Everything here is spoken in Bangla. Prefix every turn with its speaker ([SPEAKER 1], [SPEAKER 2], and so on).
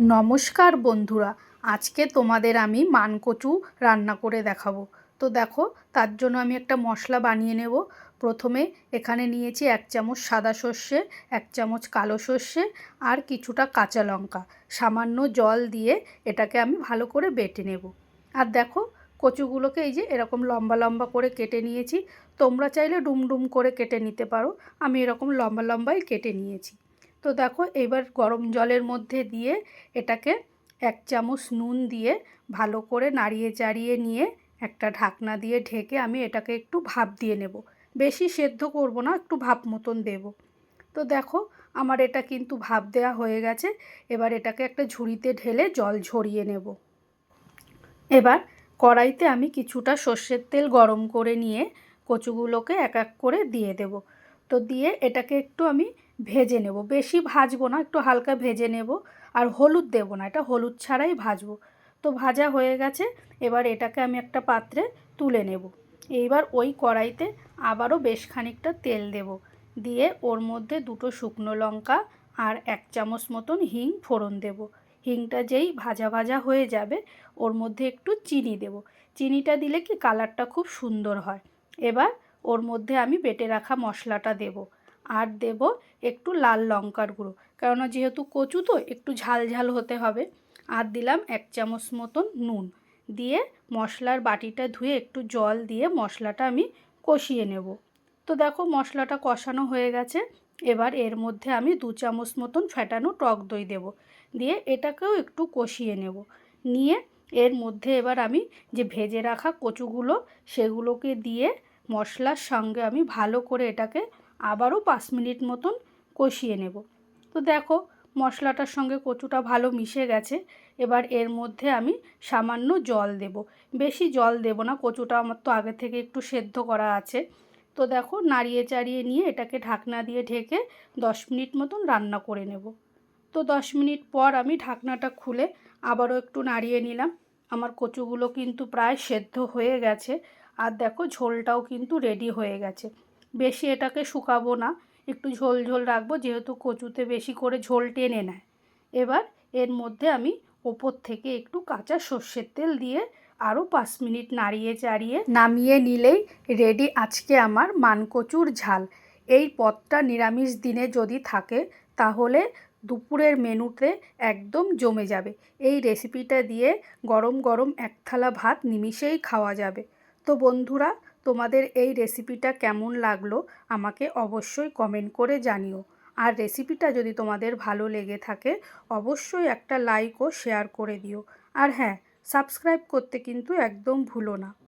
[SPEAKER 1] নমস্কার বন্ধুরা, আজকে তোমাদের আমি মানকচু রান্না করে দেখাবো। তো দেখো, তার জন্য আমি একটা মশলা বানিয়ে নেব। প্রথমে এখানে নিয়েছি এক চামচ সাদা সর্ষে, এক চামচ কালো সর্ষে আর কিছুটা কাঁচা লঙ্কা। সামান্য জল দিয়ে এটাকে আমি ভালো করে বেটে নেব। আর দেখো, কচুগুলোকে এই যে এরকম লম্বা লম্বা করে কেটে নিয়েছি। তোমরা চাইলে ডুম ডুম করে কেটে নিতে পারো। আমি এরকম লম্বা লম্বাই কেটে নিয়েছি। তো দেখো, এবার গরম জলের মধ্যে দিয়ে এটাকে এক চামচ নুন দিয়ে ভালো করে নাড়িয়ে চাড়িয়ে নিয়ে একটা ঢাকনা দিয়ে ঢেকে আমি এটাকে একটু ভাপ দিয়ে নেব। বেশি সেদ্ধ করব না, একটু ভাপ মতন দেব। তো দেখো, আমার এটা কিন্তু ভাপ দেওয়া হয়ে গেছে। এবার এটাকে একটা ঝুড়িতে ঢেলে জল ঝরিয়ে নেব। এবার কড়াইতে আমি কিছুটা সর্ষের তেল গরম করে নিয়ে কচুগুলোকে এক এক করে দিয়ে দেব। তো দিয়ে এটাকে একটু আমি ভেজে নেব। বেশি ভাজবো না, একটু হালকা ভেজে নেব। আর হলুদ দেব না, এটা হলুদ ছাড়াই ভাজবো। তো ভাজা হয়ে গেছে, এবার এটাকে আমি একটা পাত্রে তুলে নেব। এইবার ওই কড়াইতে আবারও বেশ খানিকটা তেল দেব। দিয়ে ওর মধ্যে দুটো শুকনো লঙ্কা আর এক চামচ মতন হিং ফোড়ন দেব। হিংটা যেই ভাজা ভাজা হয়ে যাবে, ওর মধ্যে একটু চিনি দেব। চিনিটা দিলে কি কালারটা খুব সুন্দর হয়। এবার ওর মধ্যে আমি বেটে রাখা মশলাটা দেব। আর দেব একটু লাল লঙ্কার গুঁড়ো। কেননা যেহেতু কচু তো একটু ঝাল ঝাল হতে হবে। আর দিলাম এক চামচ মতন নুন। দিয়ে মশলার বাটিটা ধুয়ে একটু জল দিয়ে মশলাটা আমি কষিয়ে নেব। তো দেখো মশলাটা কষানো হয়ে গেছে। এবার এর মধ্যে আমি দু চামচ মতন ফ্যাটানো টক দই দেব। দিয়ে এটাকেও একটু কষিয়ে নেব। নিয়ে এর মধ্যে এবার আমি যে ভেজে রাখা কচুগুলো, সেগুলোকে দিয়ে মশলার সঙ্গে আমি ভালো করে এটাকে আবারও পাঁচ মিনিট মতন কষিয়ে নেব। তো দেখো, মশলাটার সঙ্গে কচুটা ভালো মিশে গেছে। এবার এর মধ্যে আমি সামান্য জল দেব। বেশি জল দেব না, কচুটা আমার তো আগে থেকে একটু সেদ্ধ করা আছে। তো দেখো, নাড়িয়ে চাড়িয়ে নিয়ে এটাকে ঢাকনা দিয়ে ঢেকে দশ মিনিট মতন রান্না করে নেব। তো দশ মিনিট পর আমি ঢাকনাটা খুলে আবারও একটু নাড়িয়ে নিলাম। আমার কচুগুলো কিন্তু প্রায় সেদ্ধ হয়ে গেছে। আর দেখো, ঝোলটাও কিন্তু রেডি হয়ে গেছে। বেশি এটাকে শুকাবো না। একটু ঝোল ঝোল রাখব, যেহেতু কচুতে বেশি করে ঝোল টেনে নেয়। এবার এর মধ্যে আমি ওপর থেকে একটু কাঁচা সর্ষের তেল দিয়ে আরও পাঁচ মিনিট নাড়িয়ে চাড়িয়ে নামিয়ে নিলেই রেডি আজকে আমার মানকচুর ঝাল। এই পদটা নিরামিষ দিনে যদি থাকে, তাহলে দুপুরের মেনুতে একদম জমে যাবে। এই রেসিপিটা দিয়ে গরম গরম এক থালা ভাত নিমিষেই খাওয়া যাবে। তো বন্ধুরা তোমাদের এই রেসিপিটা কেমন লাগল আমাকে অবশ্যই কমেন্ট করে জানিও। আর রেসিপিটা যদি তোমাদের ভালো লেগে থাকে, অবশ্যই একটা লাইক ও শেয়ার করে দিও। আর হ্যাঁ সাবস্ক্রাইব করতে কিন্তু একদম ভুলো না।